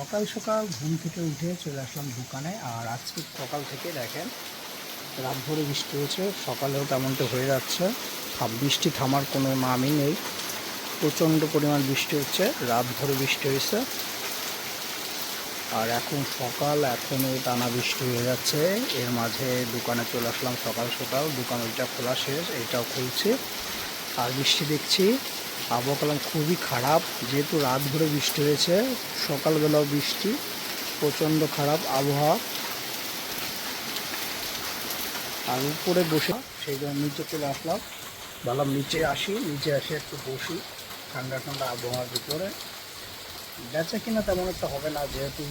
সকাল সকাল ঘুম থেকে উঠে চলে আসলাম দোকানে, আর আজকে সকাল থেকে দেখেন রাত ভরে বৃষ্টি হয়েছে সকালেও তেমনটা হয়ে যাচ্ছে। বৃষ্টি থামার কোনো নামই নেই। প্রচণ্ড পরিমাণ বৃষ্টি হচ্ছে রাত ভরে বৃষ্টি হয়েছে। আর এখন সকাল, এখনও টানা বৃষ্টি হয়ে যাচ্ছে। এর মাঝে দোকানে চলে আসলাম সকাল সকাল। দোকান ওইটা খোলা শেষ, এইটাও খুলছি। আর বৃষ্টি দেখছি। আবহাওয়া কালাম খুবই খারাপ, যেহেতু রাত ভরে বৃষ্টি হয়েছে, সকালবেলাও বৃষ্টি, প্রচণ্ড খারাপ আবহাওয়া। আর উপরে বসে, সেই জন্য নিচে চলে আসলাম। ভাবলাম নিচে আসি, নিচে আসে একটু বসি, ঠান্ডা ঠান্ডা আবহাওয়ার ভিতরে। বেচা কিনা তেমন একটা হবে না, যেহেতু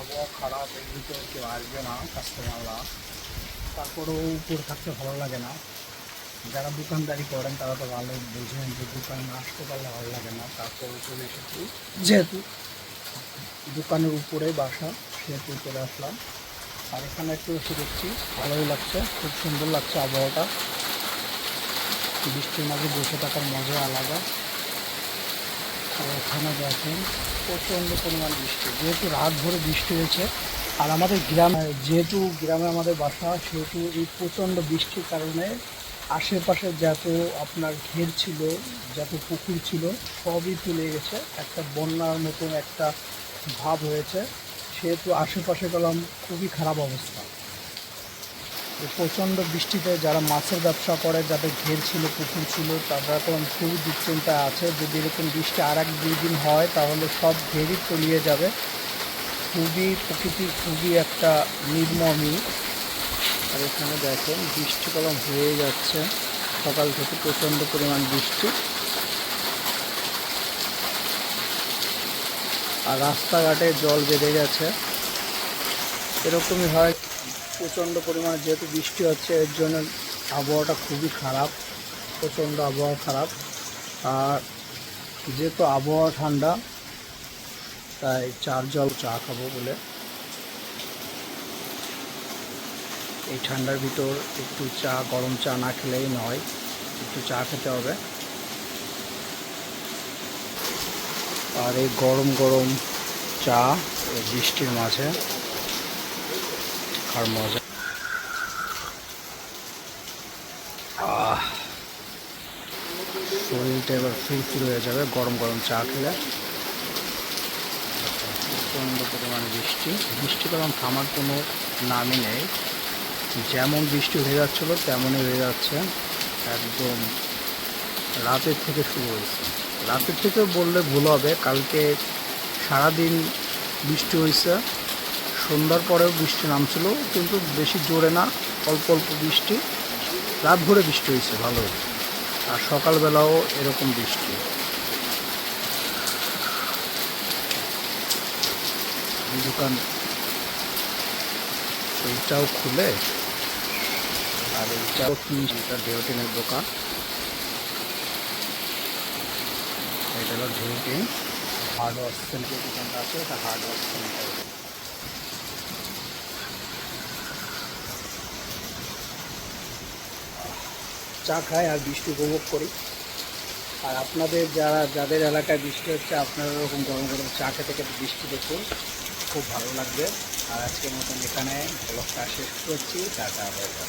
আবহাওয়া খারাপ, এর ভিতরে কেউ আসবে না কাস্টমাররা তারপরেও উপরে থাকতে ভালো লাগে না। যারা দোকানদারি করেন, তারা তো ভালো বোঝেন যে দোকানে আসতে পারলে ভালো লাগে না, তারপরে চলে এসেছি। যেহেতু দোকানের উপরে বাসা, সেহেতু চলে আসলাম। আর এখানে একটু এসে দেখছি, ভালোই লাগছে, খুব সুন্দর লাগছে আবহাওয়াটা। বৃষ্টির মাঝে বসে থাকার মজা আলাদা। আর এখানে দেখেন, প্রচণ্ড পরিমাণ বৃষ্টি। যেহেতু রাত ভরে বৃষ্টি হয়েছে, আর আমাদের গ্রামে, যেহেতু গ্রামে আমাদের বাসা, সেহেতু এই প্রচণ্ড বৃষ্টির কারণে আশেপাশে যত আপনার ঘের ছিল, যত পুকুর ছিল, সবই তুলে গেছে। একটা বন্যার মতন একটা ভাব হয়েছে। সেহেতু আশেপাশে গেলাম, খুবই খারাপ অবস্থা। প্রচণ্ড বৃষ্টিতে যারা মাছের ব্যবসা করে, যাদের ঘের ছিল, পুকুর ছিল, তারা তো খুবই দুশ্চিন্তায় আছে। যদি এরকম বৃষ্টি আর এক দুই দিন হয়, তাহলে সব ঘেরই তলিয়ে যাবে। খুবই প্রকৃতি, খুবই একটা নির্মমই আর এখানে দেখেন বৃষ্টি কলম হয়ে যাচ্ছে। সকাল থেকে প্রচণ্ড পরিমাণ বৃষ্টি। আর রাস্তাঘাটে জল বেঁধে গেছে। এরকমই হয়। প্রচণ্ড পরিমাণ যেহেতু বৃষ্টি হচ্ছে, এর জন্য আবহাওয়াটা খুবই খারাপ। প্রচণ্ড আবহাওয়া খারাপ। আর যেহেতু আবহাওয়া ঠান্ডা, তাই চার জল চা খাব বলে এই ঠান্ডার ভিতর একটু চা, গরম চা না খেলেই নয়, একটু চা খেতে হবে। আর এই গরম গরম চা বৃষ্টির মাঝে, আর মজা। শরীরটা এবার ফুরফুর হয়ে যাবে গরম গরম চা খেলে। প্রচণ্ড পরিমাণে বৃষ্টি। বৃষ্টি কলম থামার কোনো নামই নেই। যেমন বৃষ্টি হয়ে যাচ্ছিল, তেমনই হয়ে যাচ্ছে। একদম রাতের থেকে শুরু হয়েছে। রাতের থেকে বললে ভুল হবে, কালকে সারাদিন বৃষ্টি হয়েছে। সন্ধ্যার পরেও বৃষ্টি নামছিল, কিন্তু বেশি জোরে না, অল্প অল্প বৃষ্টি। রাত ভরে বৃষ্টি হয়েছে ভালো আর সকালবেলাও এরকম বৃষ্টি। দোকান এইটাও খুলে। আর এইটাও কি? এটা ডেওটিনের দোকান এটা হলো ডেওটিন হার্ডওয়ার সেন্টার দোকানটা আছে এটা হার্ডওয়ার সেন্টার চা খাই আর বৃষ্টি উপভোগ করি। আর আপনাদের যারা, যাদের এলাকায় বৃষ্টি হচ্ছে, আপনারা ওরকম গরম গরম চা খেতে খেতে বৃষ্টি দেখুন। খুব ভালো লাগবে। আর আজকের মতন এখানে ব্লগটা শেষ করছি। Tata bye.